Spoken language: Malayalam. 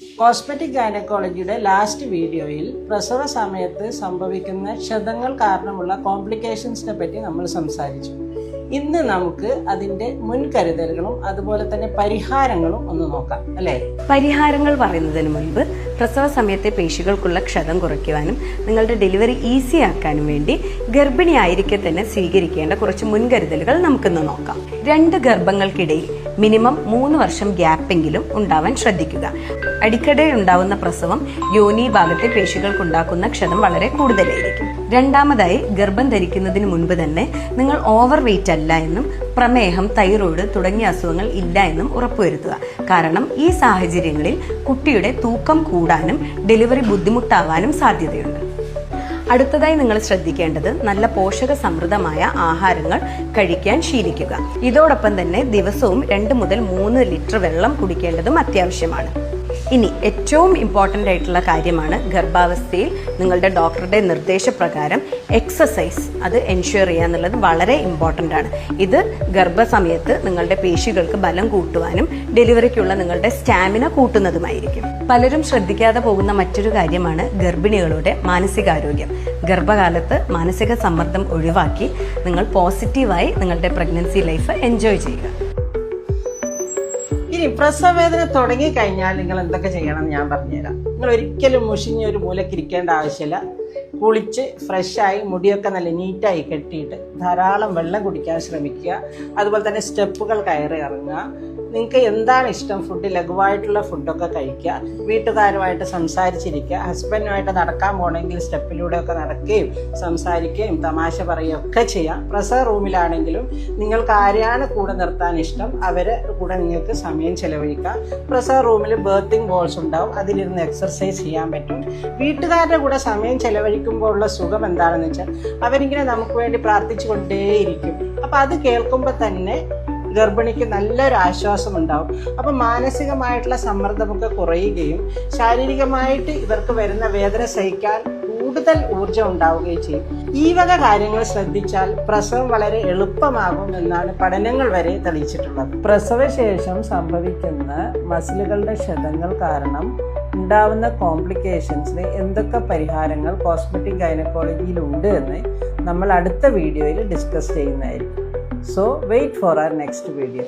കോസ്മെറ്റിക് ഗൈനക്കോളജിയുടെ ലാസ്റ്റ് വീഡിയോയിൽ പ്രസവ സമയത്ത് സംഭവിക്കുന്ന ക്ഷതങ്ങൾ കാരണമുള്ള കോംപ്ലിക്കേഷൻസിനെ പറ്റി നമ്മൾ സംസാരിച്ചു. ഇന്ന് നമുക്ക് അതിന്റെ മുൻകരുതലുകളും അതുപോലെ തന്നെ പരിഹാരങ്ങളും ഒന്ന് നോക്കാം അല്ലേ? പരിഹാരങ്ങൾ പറയുന്നതിന് മുൻപ് പ്രസവ സമയത്തെ പേശികൾക്കുള്ള ക്ഷതം കുറയ്ക്കുവാനും നിങ്ങളുടെ ഡെലിവറി ഈസി ആക്കാനും വേണ്ടി ഗർഭിണിയായിരിക്കെ തന്നെ സ്വീകരിക്കേണ്ട കുറച്ച് മുൻകരുതലുകൾ നമുക്കിന്ന് നോക്കാം. രണ്ട് ഗർഭങ്ങൾക്കിടയിൽ മിനിമം മൂന്ന് വർഷം ഗ്യാപ്പെങ്കിലും ഉണ്ടാവാൻ ശ്രദ്ധിക്കുക. അടിക്കടി ഉണ്ടാവുന്ന പ്രസവം യോനി ഭാഗത്തെ പേശികൾക്കുണ്ടാക്കുന്ന ക്ഷതം വളരെ കൂടുതലായിരിക്കും. രണ്ടാമതായി ഗർഭം ധരിക്കുന്നതിന് മുൻപ് തന്നെ നിങ്ങൾ ഓവർ വെയിറ്റ് അല്ല എന്നും പ്രമേഹം തൈറോയ്ഡ് തുടങ്ങിയ അസുഖങ്ങൾ ഇല്ല എന്നും ഉറപ്പുവരുത്തുക. കാരണം ഈ സാഹചര്യങ്ങളിൽ കുട്ടിയുടെ തൂക്കം കൂടാനും ഡെലിവറി ബുദ്ധിമുട്ടാവാനും സാധ്യതയുണ്ട്. അടുത്തതായി നിങ്ങൾ ശ്രദ്ധിക്കേണ്ടത് നല്ല പോഷക സമൃദ്ധമായ ആഹാരങ്ങൾ കഴിക്കാൻ ശീലിക്കുക. ഇതോടൊപ്പം തന്നെ ദിവസവും രണ്ട് മുതൽ മൂന്ന് ലിറ്റർ വെള്ളം കുടിക്കേണ്ടതും അത്യാവശ്യമാണ്. ഇനി ഏറ്റവും ഇമ്പോർട്ടന്റ് ആയിട്ടുള്ള കാര്യമാണ് ഗർഭാവസ്ഥയിൽ നിങ്ങളുടെ ഡോക്ടറുടെ നിർദ്ദേശപ്രകാരം എക്സസൈസ് അത് എൻഷുർ ചെയ്യുക എന്നുള്ളത് വളരെ ഇമ്പോർട്ടന്റ് ആണ്. ഇത് ഗർഭസമയത്ത് നിങ്ങളുടെ പേശികൾക്ക് ബലം കൂട്ടുവാനും ഡെലിവറിക്കുള്ള നിങ്ങളുടെ സ്റ്റാമിന കൂട്ടുന്നതുമായിരിക്കും. പലരും ശ്രദ്ധിക്കാതെ പോകുന്ന മറ്റൊരു കാര്യമാണ് ഗർഭിണികളുടെ മാനസികാരോഗ്യം. ഗർഭകാലത്ത് മാനസിക സമ്മർദ്ദം ഒഴിവാക്കി നിങ്ങൾ പോസിറ്റീവായി നിങ്ങളുടെ പ്രഗ്നൻസി ലൈഫ് എൻജോയ് ചെയ്യുക. ഇനി പ്രസവവേദന തുടങ്ങി കഴിഞ്ഞാൽ നിങ്ങൾ എന്തൊക്കെ ചെയ്യണം ഞാൻ പറഞ്ഞുതരാം. നിങ്ങൾ ഒരിക്കലും മുഷിഞ്ഞ ഒരു മൂലക്ക് ഇരിക്കേണ്ട ആവശ്യമില്ല. കുളിച്ച് ഫ്രഷായി മുടിയൊക്കെ നല്ല നീറ്റായി കെട്ടിയിട്ട് ധാരാളം വെള്ളം കുടിക്കാൻ ശ്രമിക്കുക. അതുപോലെ തന്നെ സ്റ്റെപ്പുകൾ കയറി ഇറങ്ങുക. നിങ്ങൾക്ക് എന്താണ് ഇഷ്ടം? ഫുഡ് ലഘുവായിട്ടുള്ള ഫുഡൊക്കെ കഴിക്കുക വീട്ടുകാരുമായിട്ട് സംസാരിച്ചിരിക്കുക ഹസ്ബൻഡുമായിട്ട് നടക്കാൻ പോകണമെങ്കിൽ സ്റ്റെപ്പിലൂടെയൊക്കെ നടക്കുകയും സംസാരിക്കുകയും തമാശ പറയുകയും ഒക്കെ ചെയ്യാം. പ്രസവ റൂമിലാണെങ്കിലും നിങ്ങൾക്ക് ആരെയാണ് കൂടെ നിർത്താൻ ഇഷ്ടം? അവരെ കൂടെ നിങ്ങൾക്ക് സമയം ചെലവഴിക്കാം. പ്രസവ റൂമിൽ ബേർത്തിങ് ബോൾസ് ഉണ്ടാവും. അതിലിരുന്ന് എക്സർസൈസ് ചെയ്യാൻ പറ്റും. വീട്ടുകാരുടെ കൂടെ സമയം ചെലവഴിക്കുമ്പോൾ ഉള്ള സുഖം എന്താണെന്ന് വെച്ചാൽ അവരിങ്ങനെ നമുക്ക് വേണ്ടി പ്രാർത്ഥിച്ചു കൊണ്ടേയിരിക്കും അപ്പം അത് കേൾക്കുമ്പോൾ തന്നെ ഗർഭിണിക്ക് നല്ലൊരു ആശ്വാസം ഉണ്ടാവും അപ്പം മാനസികമായിട്ടുള്ള സമ്മർദ്ദമൊക്കെ കുറയുകയും ശാരീരികമായിട്ട് ഇവർക്ക് വരുന്ന വേദന സഹിക്കാൻ കൂടുതൽ ഊർജം ഉണ്ടാവുകയും ചെയ്യും. ഈ വക കാര്യങ്ങൾ ശ്രദ്ധിച്ചാൽ പ്രസവം വളരെ എളുപ്പമാകും എന്നാണ് പഠനങ്ങൾ വരെ തെളിയിച്ചിട്ടുള്ളത്. പ്രസവശേഷം സംഭവിക്കുന്ന മസിലുകളുടെ ക്ഷതങ്ങൾ കാരണം ഉണ്ടാവുന്ന കോംപ്ലിക്കേഷൻസിന് എന്തൊക്കെ പരിഹാരങ്ങൾ കോസ്മെറ്റിക് ഗൈനക്കോളജിയിൽ ഉണ്ട് എന്ന് നമ്മൾ അടുത്ത വീഡിയോയിൽ ഡിസ്കസ് ചെയ്യുന്നതായിരിക്കും. So wait for our next video.